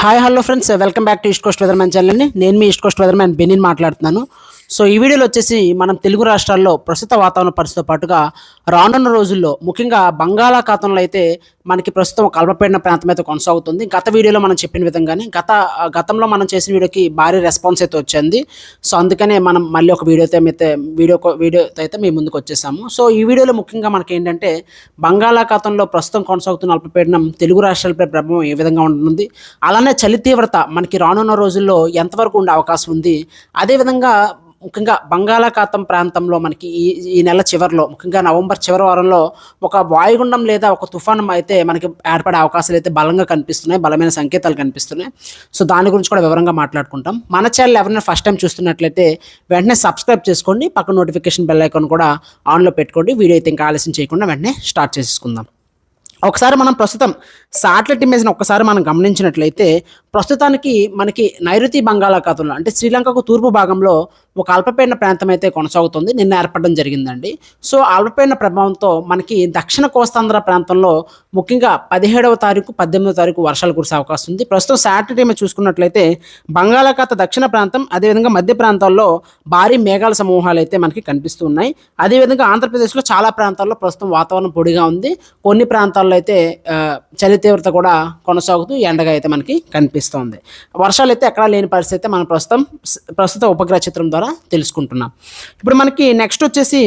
Hi hello friends welcome back to East Coast weatherman channel నేను మీ east Coast weatherman Benin మాట్లాడుతున్నాను. So ఈ వీడియోలో వచ్చేసి మనం తెలుగు రాష్ట్రాల్లో ప్రస్తుత వాతావరణ పరిస్థితితో పాటుగా రానున్న రోజుల్లో ముఖ్యంగా బంగాళాఖాతంలో అయితే మనకి ప్రస్తుతం ఒక అల్పపీడన ప్రాంతం అయితే కొనసాగుతుంది. గత వీడియోలో మనం చెప్పిన విధంగానే గత గతంలో మనం చేసిన వీడియోకి భారీ రెస్పాన్స్ అయితే వచ్చింది. సో అందుకనే మనం మళ్ళీ ఒక వీడియోతో అయితే వీడియో వీడియోతో అయితే మీ ముందుకు వచ్చేసాము. సో ఈ వీడియోలో ముఖ్యంగా మనకి ఏంటంటే బంగాళాఖాతంలో ప్రస్తుతం కొనసాగుతున్న అల్పపీడనం తెలుగు రాష్ట్రాలపై ప్రభావం ఏ విధంగా ఉంటుంది అలానే చలి తీవ్రత మనకి రానున్న రోజుల్లో ఎంతవరకు ఉండే అవకాశం ఉంది అదేవిధంగా ముఖ్యంగా బంగాళాఖాతం ప్రాంతంలో మనకి ఈ ఈ నెల చివరిలో ముఖ్యంగా నవంబర్ చివరి వారంలో ఒక వాయుగుండం లేదా ఒక తుఫాను అయితే మనకి ఏర్పడే అవకాశాలు అయితే బలంగా కనిపిస్తున్నాయి బలమైన సంకేతాలు కనిపిస్తున్నాయి. సో దాని గురించి కూడా వివరంగా మాట్లాడుకుంటాం. మన ఛానల్ ఎవరైనా ఫస్ట్ టైం చూస్తున్నట్లయితే వెంటనే సబ్స్క్రైబ్ చేసుకోండి పక్కన నోటిఫికేషన్ బెల్ ఐకాన్ కూడా ఆన్లో పెట్టుకోండి. వీడియో అయితే ఇంకా ఆలస్యం చేయకుండా వెంటనే స్టార్ట్ చేసుకుందాం ఒకసారి మనం ప్రస్తుతం శాటిలైట్ ఇమేజ్ని ఒక్కసారి మనం గమనించినట్లయితే ప్రస్తుతానికి మనకి నైరుతి బంగాళాఖాతంలో అంటే శ్రీలంకకు తూర్పు భాగంలో ఒక అల్పపీడన ప్రాంతం అయితే కొనసాగుతుంది. నిన్న ఏర్పడడం జరిగిందండి. సో అల్పపీడన ప్రభావంతో మనకి దక్షిణ కోస్తాంధ్ర ప్రాంతంలో ముఖ్యంగా పదిహేడవ తారీఖు పద్దెనిమిదవ తారీఖు వర్షాలు కురిసే అవకాశం ఉంది. ప్రస్తుతం సాటర్డే ఇమేజ్ చూసుకున్నట్లయితే బంగాళాఖాత దక్షిణ ప్రాంతం అదేవిధంగా మధ్య ప్రాంతాల్లో భారీ మేఘాల సమూహాలు అయితే మనకి కనిపిస్తూ ఉన్నాయి. అదేవిధంగా ఆంధ్రప్రదేశ్లో చాలా ప్రాంతాల్లో ప్రస్తుతం వాతావరణం పొడిగా ఉంది. కొన్ని ప్రాంతాల్లో అయితే చలి తీవ్రత కూడా కొనసాగుతూ ఎండగా అయితే మనకి కనిపిస్తోంది. వర్షాలు అయితే ఎక్కడా లేని పరిస్థితి అయితే మనం ప్రస్తుతం ప్రస్తుత ఉపగ్రహ చిత్రం ద్వారా తెలుసుకుంటున్నాం. ఇప్పుడు మనకి నెక్స్ట్ వచ్చేసి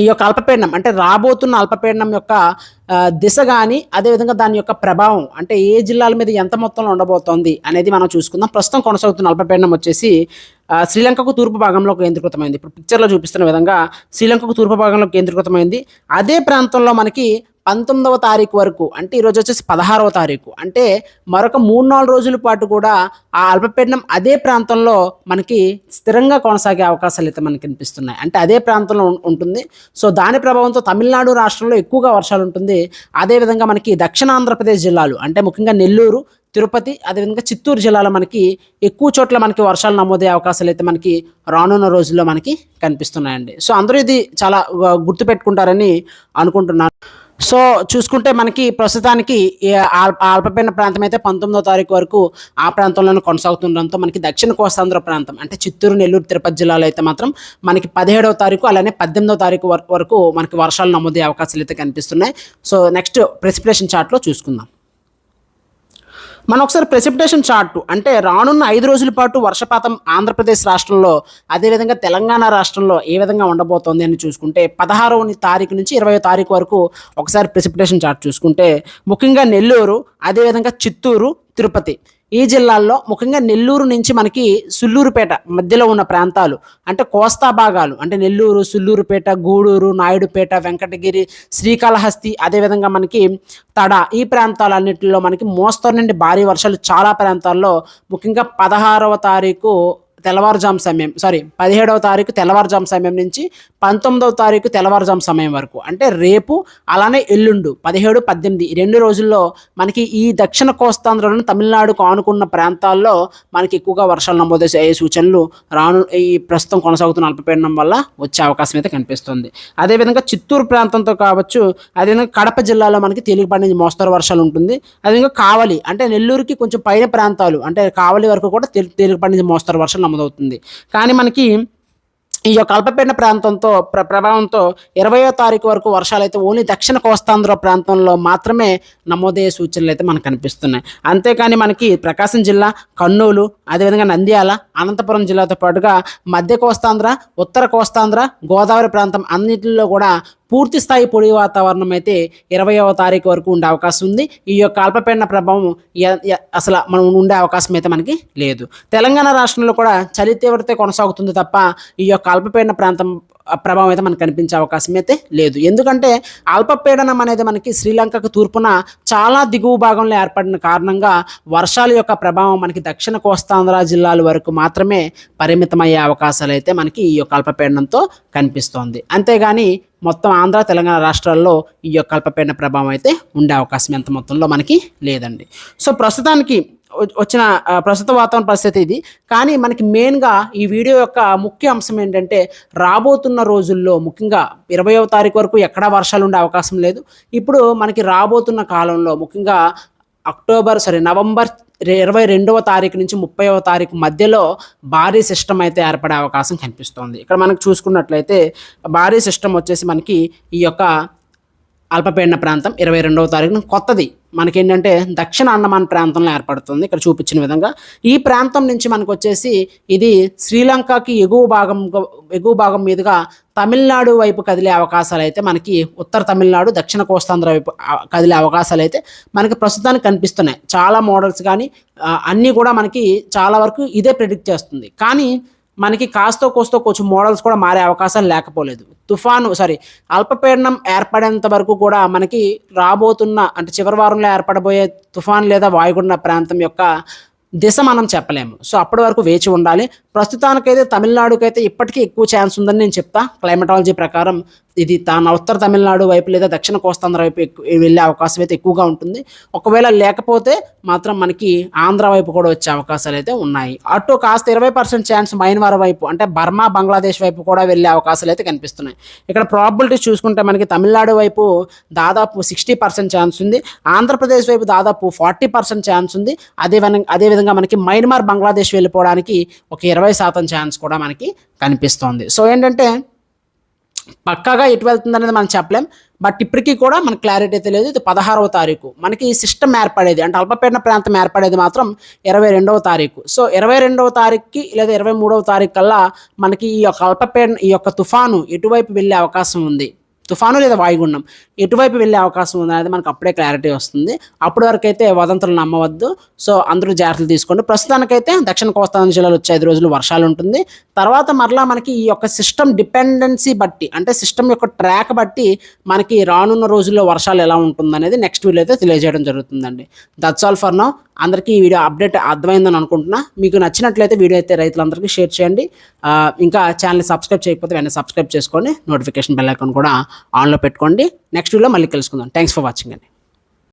ఈ యొక్క అల్పపీడనం అంటే రాబోతున్న అల్పపీడనం యొక్క దిశ కానీ అదేవిధంగా దాని యొక్క ప్రభావం అంటే ఏ జిల్లాల మీద ఎంత మొత్తంలో ఉండబోతోంది అనేది మనం చూసుకుందాం. ప్రస్తుతం కొనసాగుతున్న అల్పపీడనం వచ్చేసి శ్రీలంకకు తూర్పు భాగంలో కేంద్రీకృతమైంది. ఇప్పుడు పిక్చర్లో చూపిస్తున్న విధంగా శ్రీలంకకు తూర్పు భాగంలో కేంద్రీకృతమైంది. అదే ప్రాంతంలో మనకి పంతొమ్మిదవ తారీఖు వరకు అంటే ఈరోజు వచ్చేసి పదహారవ తారీఖు అంటే మరొక మూడు నాలుగు రోజుల పాటు కూడా ఆ అల్పపీడనం అదే ప్రాంతంలో మనకి స్థిరంగా కొనసాగే అవకాశాలు అయితే మనకి కనిపిస్తున్నాయి. అంటే అదే ప్రాంతంలో ఉంటుంది. సో దాని ప్రభావంతో తమిళనాడు రాష్ట్రంలో ఎక్కువగా వర్షాలు ఉంటుంది. అదేవిధంగా మనకి దక్షిణ ఆంధ్రప్రదేశ్ జిల్లాలు అంటే ముఖ్యంగా నెల్లూరు తిరుపతి అదేవిధంగా చిత్తూరు జిల్లాలో మనకి ఎక్కువ చోట్ల మనకి వర్షాలు నమోదయ్యే అవకాశాలు అయితే మనకి రానున్న రోజుల్లో మనకి కనిపిస్తున్నాయండి. సో అందరూ ఇది చాలా గుర్తుపెట్టుకుంటారని అనుకుంటున్నాను. సో చూసుకుంటే మనకి ప్రస్తుతానికి అల్పపీడన ప్రాంతం అయితే పంతొమ్మిదో తారీఖు వరకు ఆ ప్రాంతంలోనే కొనసాగుతుండడంతో మనకి దక్షిణ కోస్తాంధ్ర ప్రాంతం అంటే చిత్తూరు నెల్లూరు తిరుపతి జిల్లాలో అయితే మాత్రం మనకి పదిహేడవ తారీఖు అలానే పద్దెనిమిదో తారీఖు వరకు మనకి వర్షాలు నమోదయ్యే అవకాశాలు అయితే కనిపిస్తున్నాయి. సో నెక్స్ట్ ప్రెసిపిటేషన్ చార్ట్లో చూసుకుందాం. మనం ఒకసారి ప్రెసిపిటేషన్ చార్ట్ అంటే రానున్న ఐదు రోజుల పాటు వర్షపాతం ఆంధ్రప్రదేశ్ రాష్ట్రంలో అదేవిధంగా తెలంగాణ రాష్ట్రంలో ఏ విధంగా ఉండబోతోంది అని చూసుకుంటే పదహారవ తారీఖు నుంచి ఇరవై తారీఖు వరకు ఒకసారి ప్రెసిపిటేషన్ చార్ట్ చూసుకుంటే ముఖ్యంగా నెల్లూరు అదేవిధంగా చిత్తూరు తిరుపతి. ఈ జిల్లాల్లో ముఖ్యంగా నెల్లూరు నుంచి మనకి సుల్లూరుపేట మధ్యలో ఉన్న ప్రాంతాలు అంటే కోస్తా భాగాలు అంటే నెల్లూరు సుల్లూరుపేట గూడూరు నాయుడుపేట వెంకటగిరి శ్రీకాళహస్తి అదేవిధంగా మనకి తడ ఈ ప్రాంతాలన్నింటిలో మనకి మోస్తరు నుండి భారీ వర్షాలు చాలా ప్రాంతాల్లో ముఖ్యంగా పదహారవ తారీఖు తెల్లవారుజాము సమయం సారీ పదిహేడవ తారీఖు తెల్లవారుజాము సమయం నుంచి పంతొమ్మిదవ తారీఖు తెల్లవారుజాము సమయం వరకు. అంటే రేపు అలానే ఎల్లుండు పదిహేడు పద్దెనిమిది రెండు రోజుల్లో మనకి ఈ దక్షిణ కోస్తాంధ్రలోని తమిళనాడుకు ఆనుకున్న ప్రాంతాల్లో మనకి ఎక్కువగా వర్షాలు నమోదు అయ్యే సూచనలు రాను ఈ ప్రస్తుతం కొనసాగుతున్న అల్పపీడనం వల్ల వచ్చే అవకాశం అయితే కనిపిస్తుంది. అదేవిధంగా చిత్తూరు ప్రాంతంతో కావచ్చు అదేవిధంగా కడప జిల్లాలో మనకి తేలికపాటి నుంచి మోస్తరు వర్షాలు ఉంటుంది. అదేవిధంగా కావలి అంటే నెల్లూరుకి కొంచెం పైన ప్రాంతాలు అంటే కావలి వరకు కూడా తేలికపాటి నుంచి మోస్తరు వర్షాలు నమోదవుతుంది కానీ మనకి ఈ యొక్క అల్పపీడన ప్రాంతంతో ప్ర ప్రభావంతో ఇరవయో తారీఖు వరకు వర్షాలు అయితే ఓన్లీ దక్షిణ కోస్తాంధ్ర ప్రాంతంలో మాత్రమే నమోదయ్యే సూచనలు అయితే మనకు కనిపిస్తున్నాయి. అంతేకాని మనకి ప్రకాశం జిల్లా కర్నూలు అదేవిధంగా నంద్యాల అనంతపురం జిల్లాతో పాటుగా మధ్య కోస్తాంధ్ర ఉత్తర కోస్తాంధ్ర గోదావరి ప్రాంతం అన్నిటిలో కూడా పూర్తి స్థాయి పొడి వాతావరణం అయితే ఇరవైవ తారీఖు వరకు ఉండే అవకాశం ఉంది. ఈ యొక్క అల్పపీడన ప్రభావం అసలు మనం ఉండే అవకాశం అయితే మనకి లేదు. తెలంగాణ రాష్ట్రంలో కూడా చలి తీవ్రత కొనసాగుతుంది తప్ప ఈ యొక్క అల్పపీడన ప్రాంతం ప్రభావం అయితే మనకు కనిపించే అవకాశం అయితే లేదు. ఎందుకంటే అల్పపీడనం అనేది మనకి శ్రీలంకకు తూర్పున చాలా దిగువ భాగంలో ఏర్పడిన కారణంగా వర్షాల యొక్క ప్రభావం మనకి దక్షిణ కోస్తాంధ్ర జిల్లాల వరకు మాత్రమే పరిమితమయ్యే అవకాశాలు అయితే మనకి ఈ యొక్క అల్పపీడనంతో కనిపిస్తోంది. అంతేగాని మొత్తం ఆంధ్ర తెలంగాణ రాష్ట్రాల్లో ఈ యొక్క అల్పపీడన ప్రభావం అయితే ఉండే అవకాశం ఎంత మొత్తంలో మనకి లేదండి. సో ప్రస్తుతానికి వచ్చిన ప్రస్తుత వాతావరణ పరిస్థితి ఇది. కానీ మనకి మెయిన్గా ఈ వీడియో యొక్క ముఖ్య అంశం ఏంటంటే రాబోతున్న రోజుల్లో ముఖ్యంగా ఇరవయవ తారీఖు వరకు ఎక్కడా వర్షాలు ఉండే అవకాశం లేదు. ఇప్పుడు మనకి రాబోతున్న కాలంలో ముఖ్యంగా అక్టోబర్ సారీ నవంబర్ ఇరవై రెండవ తారీఖు నుంచి ముప్పైవ తారీఖు మధ్యలో భారీ సిస్టమ్ అయితే ఏర్పడే అవకాశం కనిపిస్తోంది. ఇక్కడ మనకు చూసుకున్నట్లయితే భారీ సిస్టమ్ వచ్చేసి మనకి ఈ యొక్క అల్పపీడన ప్రాంతం ఇరవై రెండవ తారీఖున కొత్తది. మనకేంటంటే దక్షిణ అండమాన్ ప్రాంతంలో ఏర్పడుతుంది. ఇక్కడ చూపించిన విధంగా ఈ ప్రాంతం నుంచి మనకు వచ్చేసి ఇది శ్రీలంకకి ఎగువ భాగం ఎగువ భాగం మీదుగా తమిళనాడు వైపు కదిలే అవకాశాలు అయితే మనకి ఉత్తర తమిళనాడు దక్షిణ కోస్తాంధ్ర వైపు కదిలే అవకాశాలు అయితే మనకి ప్రస్తుతానికి కనిపిస్తున్నాయి. చాలా మోడల్స్ కానీ అన్నీ కూడా మనకి చాలా వరకు ఇదే ప్రిడిక్ట్ చేస్తుంది. కానీ మనకి కాస్తో కోస్తో కొంచెం మోడల్స్ కూడా మారే అవకాశాలు లేకపోలేదు. తుఫాను సారీ అల్పపీడనం ఏర్పడేంత వరకు కూడా మనకి రాబోతున్న అంటే చివరి వారంలో ఏర్పడబోయే తుఫాన్ లేదా వాయుగుండ ప్రాంతం యొక్క దిశ మనం చెప్పలేము. సో అప్పటి వరకు వేచి ఉండాలి. ప్రస్తుతానికైతే తమిళనాడుకైతే ఇప్పటికీ ఎక్కువ ఛాన్స్ ఉందని నేను చెప్తా. క్లైమటాలజీ ప్రకారం ఇది తన ఉత్తర తమిళనాడు వైపు లేదా దక్షిణ కోస్తాంధ్ర వైపు ఎక్కువ వెళ్ళే అవకాశం అయితే ఎక్కువగా ఉంటుంది. ఒకవేళ లేకపోతే మాత్రం మనకి ఆంధ్ర వైపు కూడా వచ్చే అవకాశాలు అయితే ఉన్నాయి. అటు కాస్త ఇరవై పర్సెంట్ ఛాన్స్ మైన్వార్ వైపు అంటే బర్మా బంగ్లాదేశ్ వైపు కూడా వెళ్ళే అవకాశాలు అయితే కనిపిస్తున్నాయి. ఇక్కడ ప్రాబిలిటీ చూసుకుంటే మనకి తమిళనాడు వైపు దాదాపు సిక్స్టీ పర్సెంట్ ఛాన్స్ ఉంది. ఆంధ్రప్రదేశ్ వైపు దాదాపు ఫార్టీ పర్సెంట్ ఛాన్స్ ఉంది. అదే విధంగా అదేవిధంగా మనకి మైన్మార్ బంగ్లాదేశ్ వెళ్ళిపోవడానికి ఒక ఇరవై ఇరవై శాతం ఛాన్స్ కూడా మనకి కనిపిస్తోంది. సో ఏంటంటే పక్కాగా ఎటు వెళ్తుంది అనేది మనం చెప్పలేం. బట్ ఇప్పటికీ కూడా మనకు క్లారిటీ అయితే లేదు. ఇది పదహారవ తారీఖు. మనకి ఈ సిస్టమ్ ఏర్పడేది అంటే అల్పపీడన ప్రాంతం ఏర్పడేది మాత్రం ఇరవై రెండవ తారీఖు. సో ఇరవై రెండవ తారీఖుకి లేదా ఇరవై మూడవ తారీఖు కల్లా మనకి ఈ యొక్క అల్పపీడన ఈ యొక్క తుఫాను ఎటువైపు వెళ్ళే అవకాశం ఉంది? తుఫాను లేదా వాయుగుండం ఎటువైపు వెళ్ళే అవకాశం ఉంది అనేది మనకు అప్పుడే క్లారిటీ వస్తుంది. అప్పటి వరకు అయితే వదంతులు నమ్మవద్దు. సో అందరూ జాగ్రత్తలు తీసుకోండి. ప్రస్తుతానికైతే దక్షిణ కోస్తాంధ్ర జిల్లాలో వచ్చే ఐదు రోజులు వర్షాలు ఉంటుంది. తర్వాత మరలా మనకి ఈ యొక్క సిస్టమ్ డిపెండెన్సీ బట్టి అంటే సిస్టమ్ యొక్క ట్రాక్ బట్టి మనకి రానున్న రోజుల్లో వర్షాలు ఎలా ఉంటుందనేది నెక్స్ట్ వీడియో అయితే తెలియజేయడం జరుగుతుందండి. దట్స్ ఆల్ ఫర్ నౌ అందరికీ ఈ వీడియో అప్డేట్ అర్థమైందని అనుకుంటున్నా. మీకు నచ్చినట్లయితే వీడియో అయితే రైతులందరికీ షేర్ చేయండి. ఇంకా ఛానల్ సబ్స్క్రైబ్ చేయకపోతే వెంటనే సబ్స్క్రైబ్ చేసుకోండి. నోటిఫికేషన్ బెల్ ఐకాన్ కూడా ఆన్లో పెట్టుకోండి. నెక్స్ట్ వీడియోలో మళ్ళీ కలుసుకుందాం. థ్యాంక్స్ ఫర్ వాచింగ్ అండి.